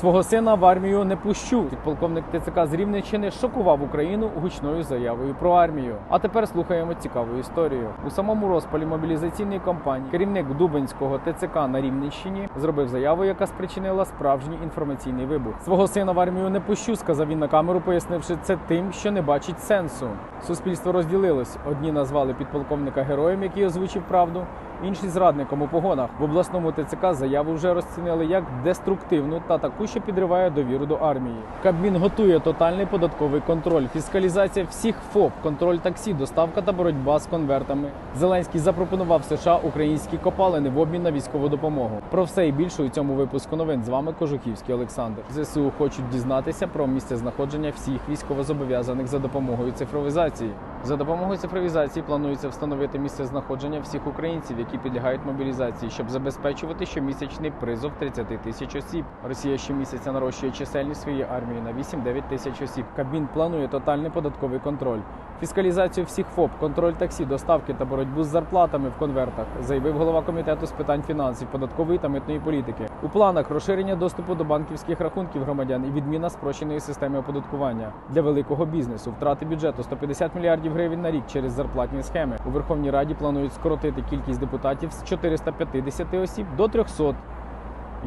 Свого сина в армію не пущу. Підполковник ТЦК з Рівненщини шокував Україну гучною заявою про армію. А тепер слухаємо цікаву історію. У самому розпалі мобілізаційної кампанії керівник Дубенського ТЦК на Рівненщині зробив заяву, яка спричинила справжній інформаційний вибух. Свого сина в армію не пущу, сказав він на камеру, пояснивши це тим, що не бачить сенсу. Суспільство розділилось. Одні назвали підполковника героєм, який озвучив правду. Інші зрадником у погонах в обласному ТЦК заяву вже розцінили як деструктивну та таку, що підриває довіру до армії. Кабмін готує тотальний податковий контроль, фіскалізація всіх ФОП, контроль таксі, доставка та боротьба з конвертами. Зеленський запропонував США українські копалини в обмін на військову допомогу. Про все і більше у цьому випуску новин з вами Кожухівський Олександр. ЗСУ хочуть дізнатися про місце знаходження всіх військовозобов'язаних за допомогою цифровізації. За допомогою цифровізації планується встановити місце знаходження всіх українців, які підлягають мобілізації, щоб забезпечувати щомісячний призов 30 тисяч осіб. Росія щомісяця нарощує чисельність своєї армії на 8-9 тисяч осіб. Кабмін планує тотальний податковий контроль, фіскалізацію всіх ФОП, контроль таксі, доставки та боротьбу з зарплатами в конвертах, заявив голова комітету з питань фінансів, податкової та митної політики. У планах розширення доступу до банківських рахунків громадян і відміна спрощеної системи оподаткування для великого бізнесу, втрати бюджету 150 мільярдів гривень на рік через зарплатні схеми. У Верховній Раді планують скоротити кількість депутатів з 450 осіб до 300.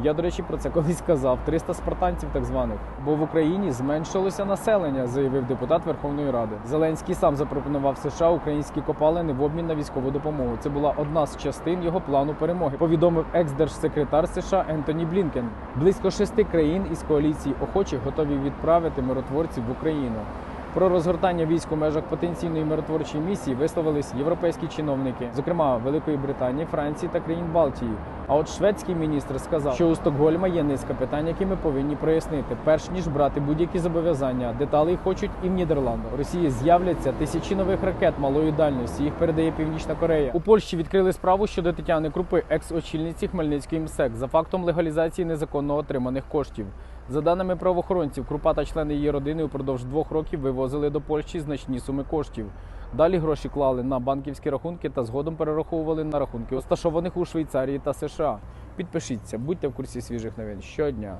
Я, до речі, про це колись сказав. 300 спартанців так званих. Бо в Україні зменшилося населення, заявив депутат Верховної Ради. Зеленський сам запропонував США українські копалини в обмін на військову допомогу. Це була одна з частин його плану перемоги. Повідомив екс-держсекретар США Ентоні Блінкен. Близько шести країн із коаліції охочих готові відправити миротворців в Україну. Про розгортання військ у межах потенційної миротворчої місії висловились європейські чиновники, зокрема Великої Британії, Франції та країн Балтії. А от шведський міністр сказав, що у Стокгольма є низка питань, які ми повинні прояснити, перш ніж брати будь-які зобов'язання. Деталей хочуть і в Нідерландах. Росії з'являться тисячі нових ракет малої дальності. Їх передає Північна Корея. У Польщі відкрили справу щодо Тетяни Крупи, екс-очільниці Хмельницької МСЕК, за фактом легалізації незаконно отриманих коштів. За даними правоохоронців, Крупа та члени її родини упродовж двох років вивозили до Польщі значні суми коштів. Далі гроші клали на банківські рахунки та згодом перераховували на рахунки, розташованих у Швейцарії та США. Підпишіться, будьте в курсі свіжих новин щодня.